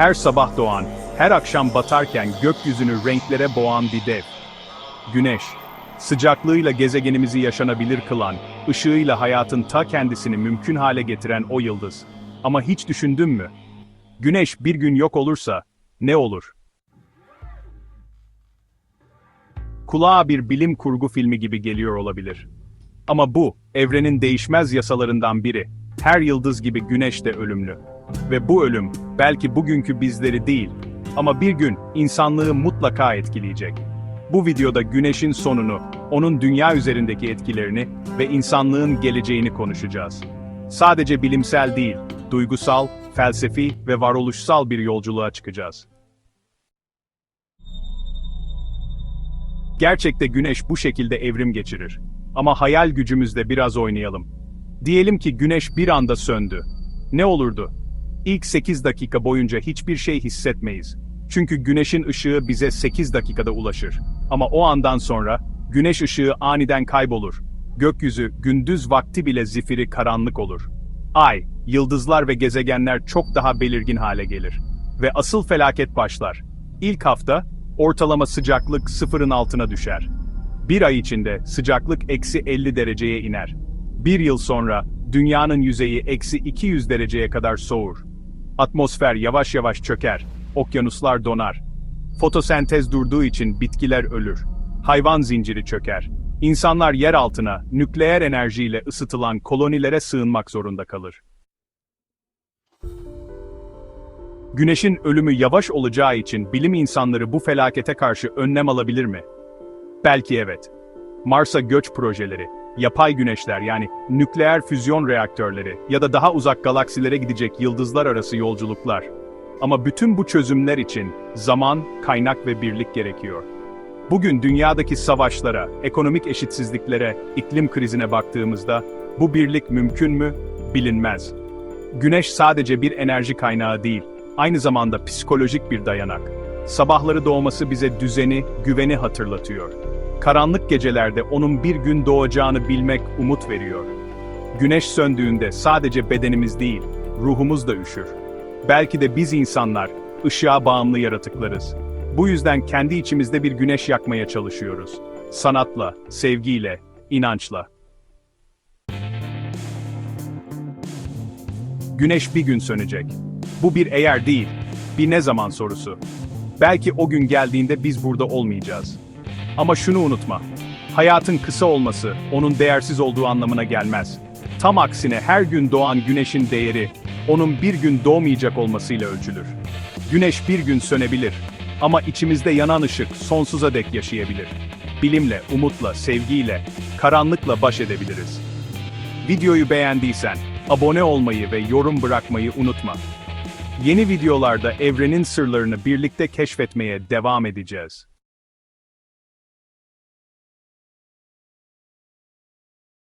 Her sabah doğan, her akşam batarken gökyüzünü renklere boğan bir dev. Güneş, sıcaklığıyla gezegenimizi yaşanabilir kılan, ışığıyla hayatın ta kendisini mümkün hale getiren o yıldız. Ama hiç düşündün mü? Güneş bir gün yok olursa ne olur? Kulağa bir bilim kurgu filmi gibi geliyor olabilir. Ama bu, evrenin değişmez yasalarından biri. Her yıldız gibi güneş de ölümlü. Ve bu ölüm, belki bugünkü bizleri değil, ama bir gün insanlığı mutlaka etkileyecek. Bu videoda güneşin sonunu, onun dünya üzerindeki etkilerini ve insanlığın geleceğini konuşacağız. Sadece bilimsel değil, duygusal, felsefi ve varoluşsal bir yolculuğa çıkacağız. Gerçekte güneş bu şekilde evrim geçirir. Ama hayal gücümüzle biraz oynayalım. Diyelim ki güneş bir anda söndü. Ne olurdu? İlk 8 dakika boyunca hiçbir şey hissetmeyiz. Çünkü güneşin ışığı bize 8 dakikada ulaşır. Ama o andan sonra güneş ışığı aniden kaybolur. Gökyüzü gündüz vakti bile zifiri karanlık olur. Ay, yıldızlar ve gezegenler çok daha belirgin hale gelir. Ve asıl felaket başlar. İlk hafta, ortalama sıcaklık sıfırın altına düşer. Bir ay içinde sıcaklık eksi 50 dereceye iner. Bir yıl sonra dünyanın yüzeyi eksi 200 dereceye kadar soğur. Atmosfer yavaş yavaş çöker, okyanuslar donar. Fotosentez durduğu için bitkiler ölür. Hayvan zinciri çöker. İnsanlar yer altına, nükleer enerjiyle ısıtılan kolonilere sığınmak zorunda kalır. Güneşin ölümü yavaş olacağı için bilim insanları bu felakete karşı önlem alabilir mi? Belki evet. Mars'a göç projeleri, yapay güneşler yani nükleer füzyon reaktörleri ya da daha uzak galaksilere gidecek yıldızlar arası yolculuklar. Ama bütün bu çözümler için zaman, kaynak ve birlik gerekiyor. Bugün dünyadaki savaşlara, ekonomik eşitsizliklere, iklim krizine baktığımızda bu birlik mümkün mü? Bilinmez. Güneş sadece bir enerji kaynağı değil, aynı zamanda psikolojik bir dayanak. Sabahları doğması bize düzeni, güveni hatırlatıyor. Karanlık gecelerde onun bir gün doğacağını bilmek umut veriyor. Güneş söndüğünde sadece bedenimiz değil, ruhumuz da üşür. Belki de biz insanlar, ışığa bağımlı yaratıklarız. Bu yüzden kendi içimizde bir güneş yakmaya çalışıyoruz. Sanatla, sevgiyle, inançla. Güneş bir gün sönecek. Bu bir eğer değil, bir ne zaman sorusu. Belki o gün geldiğinde biz burada olmayacağız. Ama şunu unutma. Hayatın kısa olması, onun değersiz olduğu anlamına gelmez. Tam aksine her gün doğan güneşin değeri, onun bir gün doğmayacak olmasıyla ölçülür. Güneş bir gün sönebilir. Ama içimizde yanan ışık sonsuza dek yaşayabilir. Bilimle, umutla, sevgiyle, karanlıkla baş edebiliriz. Videoyu beğendiysen, abone olmayı ve yorum bırakmayı unutma. Yeni videolarda evrenin sırlarını birlikte keşfetmeye devam edeceğiz.